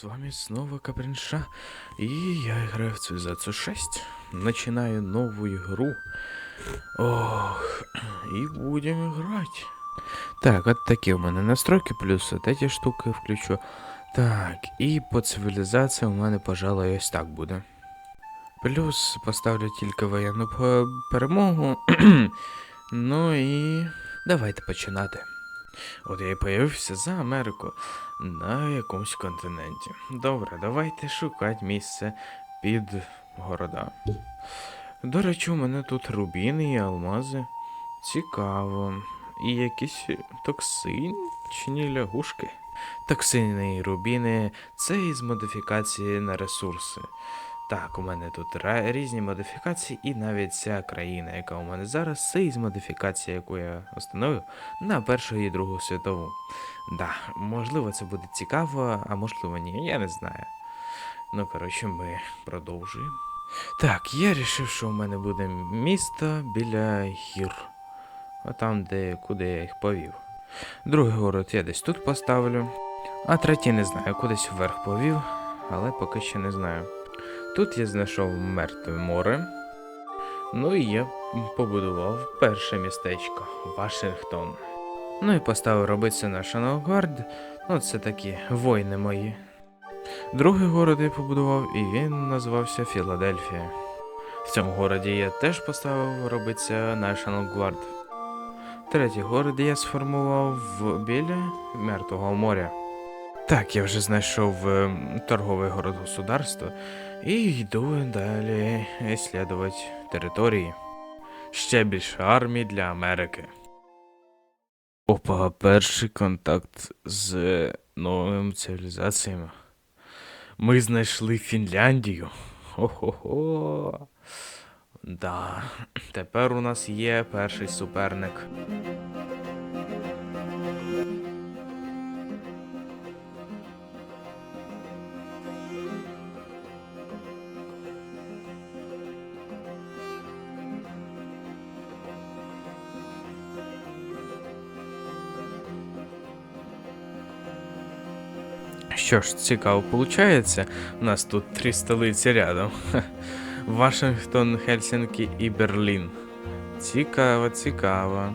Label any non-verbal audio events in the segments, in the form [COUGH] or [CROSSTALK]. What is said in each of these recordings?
С вами снова Капринша, и я играю в цивилизацию 6. Начинаю новую игру. Ох, и будем играть. Так, от такі у мене настройки, плюс от эти штуки включу. Так, і по цивілізації у мене, пожалуй, ось так буде. Плюс поставлю тільки воєнну п- перемогу. [CLEARS THROAT] ну і давайте починати. От я і появився за Америку на якомусь континенті. Добре, давайте шукати місце під города. До речі, у мене тут рубіни і алмази. Цікаво. І якісь токсичні лягушки. Токсини і рубіни це із модифікації на ресурси. Так, у мене тут різні модифікації, і навіть ця країна, яка у мене зараз, це із модифікації, яку я встановив на Першу і Другу світову. Да, можливо, це буде цікаво, а можливо ні, я не знаю. Ну, коротше, ми продовжуємо. Так, я вирішив, що у мене буде місто біля гір. А там, де куди я їх повів. Другий город я десь тут поставлю. А третій не знаю, кудись вверх повів, але поки ще не знаю. Тут я знайшов мертве море. Ну і я побудував перше містечко Вашингтон. Ну і поставив робитися National Guard. Ну, це такі воїни мої. Другий город я побудував, і він називався Філадельфія. В цьому городі я теж поставив робитися National Guard. Третій город я сформував біля Мертвого моря. Так, я вже знайшов ем, торговий город государства і йду далі іслідувати території. Ще більше армій для Америки. Опа, перший контакт з новими цивілізаціями. Ми знайшли Фінляндію. Хо-хо-хо. Да, тепер у нас є перший суперник. Що ж, цікаво виходить. У нас тут три столиці рядом. Вашингтон, Хельсінкі і Берлін. Цікаво, цікаво.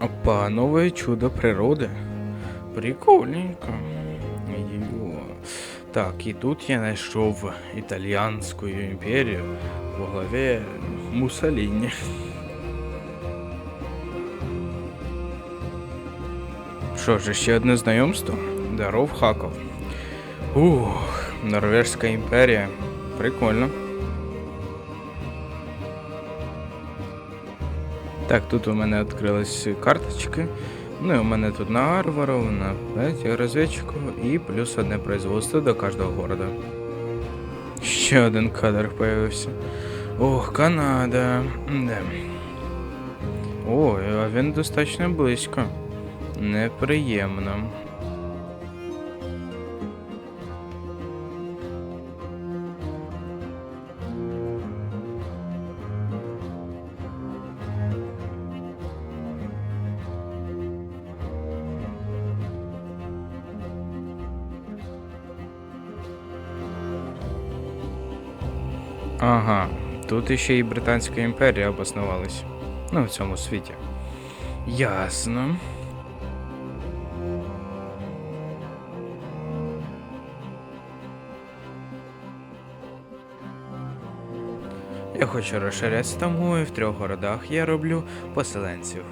Опа, новое чудо природы. Прикольненько. Йо. Так, і тут я знайшов італіянську імперію во главі Муссоліні. Що ж, ще одне знайомство? Даров Хаков. Ух, Норвежська імперія. Прикольно. Так, тут у мене відкрились карточки. Ну і у мене тут на Арваров, на 5 розвідчиків і плюс одне производство до кожного города. Ще один кадр появився. Ох, Канада. Де? О, а він достатньо близько. Неприємно. Ага, тут іще і Британська імперія обоснувалась. Ну, в цьому світі. Ясно. Я хочу розширятися тому і в трьох городах я роблю поселенців.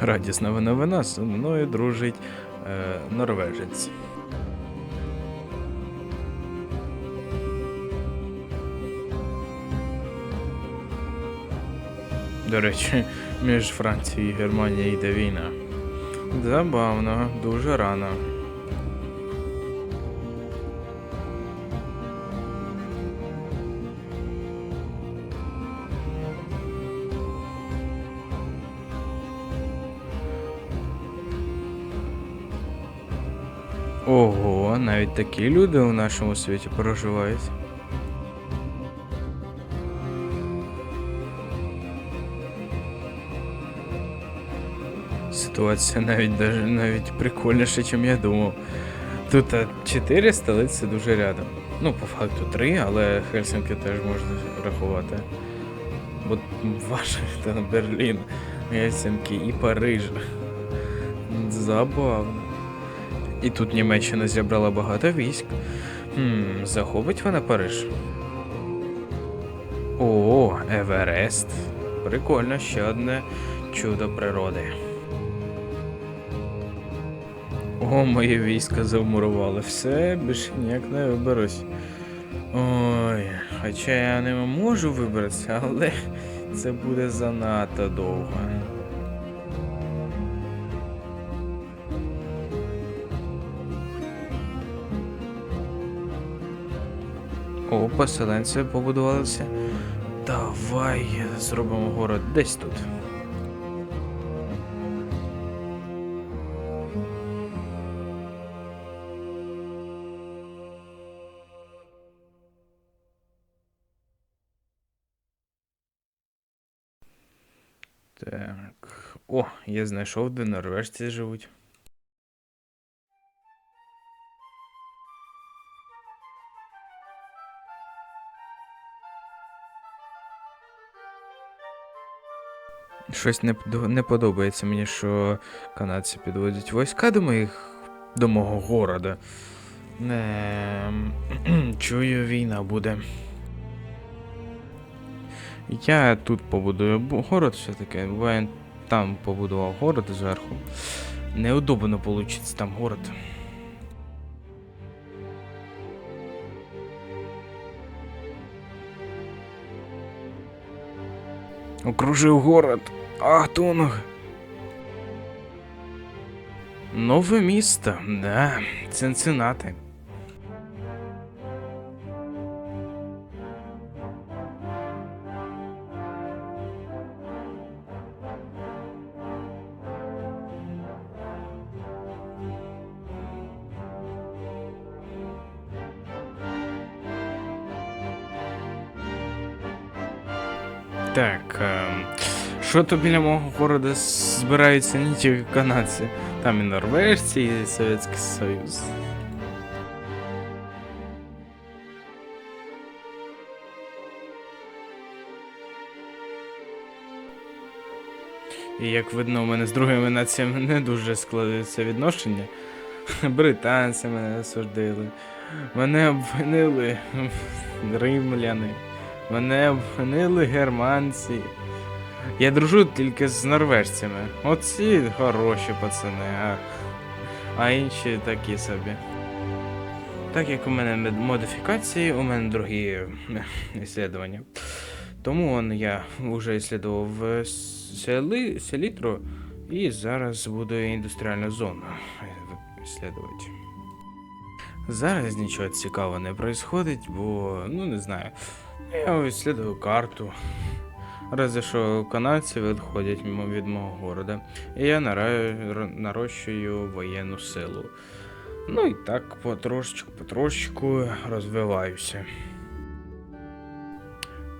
Радісна новина, зі мною дружить е, норвежець. До речі, між Францією і Германією йде війна. Забавно, дуже рано. Навіть такі люди у нашому світі проживають. Ситуація навіть даже навіть прикольніша, ніж я думав. Тут а, чотири столиці дуже рядом. Ну, по факту три, але Хельсинки теж можна рахувати. Бо Вашингтон, Берлін, Гельсінки і Париж. Забавно. І тут Німеччина зібрала багато військ. Хм, захопить вона Париж. О, Еверест. Прикольно, ще одне чудо природи. О, моє військо завмурували. Все, більше ніяк не виберусь. Ой, хоча я не можу вибратися, але це буде занадто довго. О, поселенці побудувалися. Давай зробимо город десь тут. Так. О, я знайшов, де норвежці живуть. Щось не, не подобається мені, що канадці підводять війська до моїх до мого города. Ем, чую, війна буде. Я тут побудую город все-таки, бо я там побудував город зверху. Неудобно получиться там город. Окружив город. Ахтунг. Нове місто, да, Цинциннати. Так, ем, що то біля мого города збираються не тільки канадці, там і норвежці, і Совєтський Союз. І як видно, у мене з другими націями не дуже складаються відношення. Британці мене осудили. Мене обвинили римляни. Мене обвинили германці. Я дружу тільки з норвежцями. Оці хороші пацани, а, а інші такі собі. Так як у мене модифікації, у мене другі е, іслідування. Тому он, я вже іслідував е, сели, селітру і зараз буду індустріальну зону е, іслідувати. Зараз нічого цікавого не происходить, бо, ну не знаю. Я исследую карту. Разве що канадці відходять від мого города. І я нарощую воєнну силу. Ну і так потрошечку, потрошечку розвиваюся.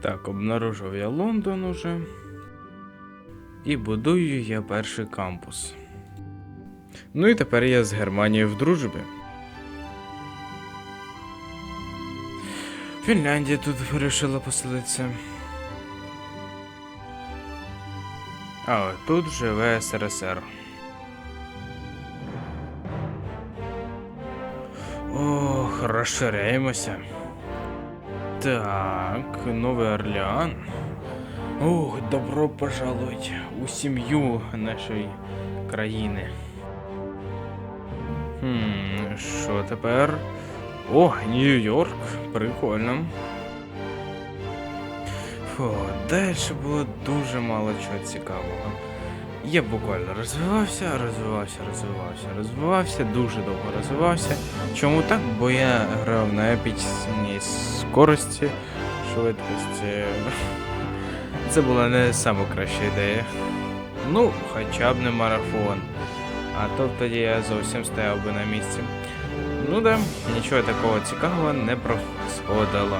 Так, обнаружив я Лондон уже. І будую я перший кампус. Ну і тепер я з Германією в дружбі. Фінляндія тут вирішила поселитися. А тут живе СРСР. Ох, розширяємося. Так, Новий Орлеан. Ох, добро пожаловать у сім'ю нашої країни. Хм, що тепер? О, Нью-Йорк, прикольно. Фу, далі було дуже мало чого цікавого. Я буквально розвивався, розвивався, розвивався, розвивався, дуже довго розвивався. Чому так? Бо я грав на епічній скорості, швидкості. [LAUGHS] Це була не сама краща ідея. Ну, хоча б не марафон. А то тоді я зовсім стояв би на місці. Ну да, нічого такого цікавого не происходило.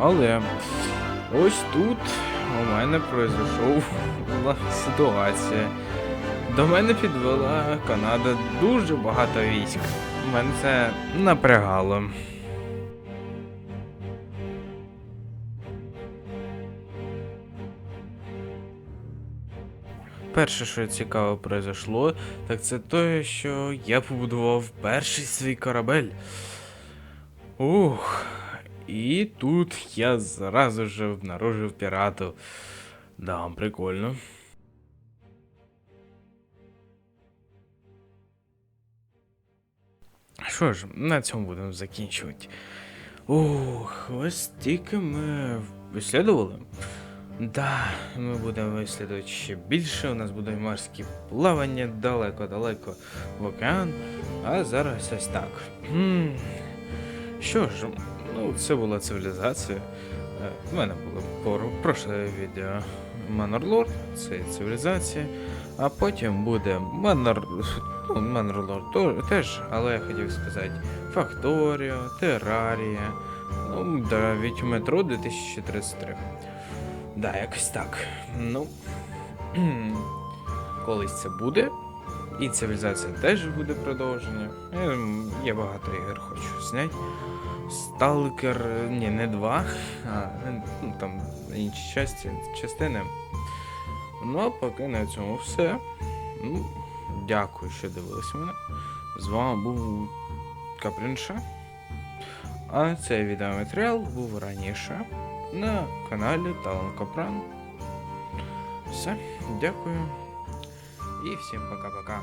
Але ось тут у мене произошла ситуація. До мене підвела Канада дуже багато військ. Мене це напрягало. Перше, що цікаво произошло, так це те, що я побудував перший свій корабель. Ух. І тут я зразу ж обнаружив пірату. Да, прикольно. Що ж, на цьому будемо закінчувати. Ух, ось тільки ми вислідували. Да, ми будемо вислідувати ще більше. У нас буде морські плавання далеко-далеко в океан. А зараз ось так. Що ж, ну це була цивілізація. Е, В мене було прошле відео Манорлорд, це цивілізація. А потім буде Манор. Ну, Манорлорд то- теж, але я хотів сказати Факторіо, Террарія. Ну, да, від метро 2033. Да, якось так. Ну. [CLEARS THROAT] Колись це буде. І цивілізація теж буде продовження. Ем, Я багато ігор хочу зняти. Сталкер, ні, не два, а ну, там інші часті, частини. Ну, а поки на цьому все. Ну, дякую, що дивились мене. З вами був Капринша. А цей відеоматеріал був раніше на каналі Талон Капран. Все, дякую. І всім пока-пока.